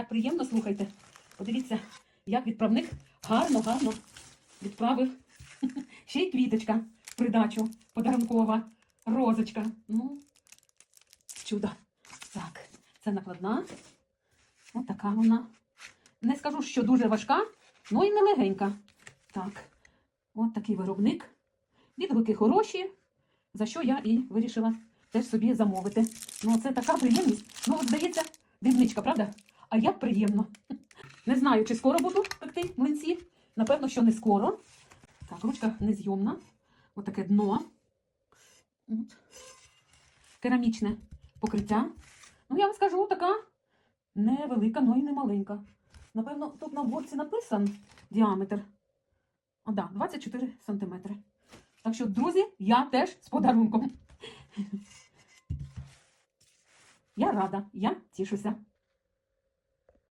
Так приємно слухайте. Подивіться, як відправник гарно, гарно відправив. Ще й квіточка в придачу подарункова, розочка. Ну, чудо. Так, це накладна. Ось така вона. Не скажу, що дуже важка, ну і не легенька. Так, от такий виробник. Відгуки хороші, за що я і вирішила теж собі замовити. Ну, це така приємність. Ну, от здається, дрібничка, правда? А як приємно. Не знаю, чи скоро буду пекти млинці. Напевно, що не скоро. Так, ручка незйомна. Ось таке дно. Керамічне покриття. Ну, я вам скажу, така невелика, ну і не маленька. Напевно, тут на обгорці написан діаметр. О, да, 24 сантиметри. Так що, друзі, я теж з подарунком. Я рада, я тішуся.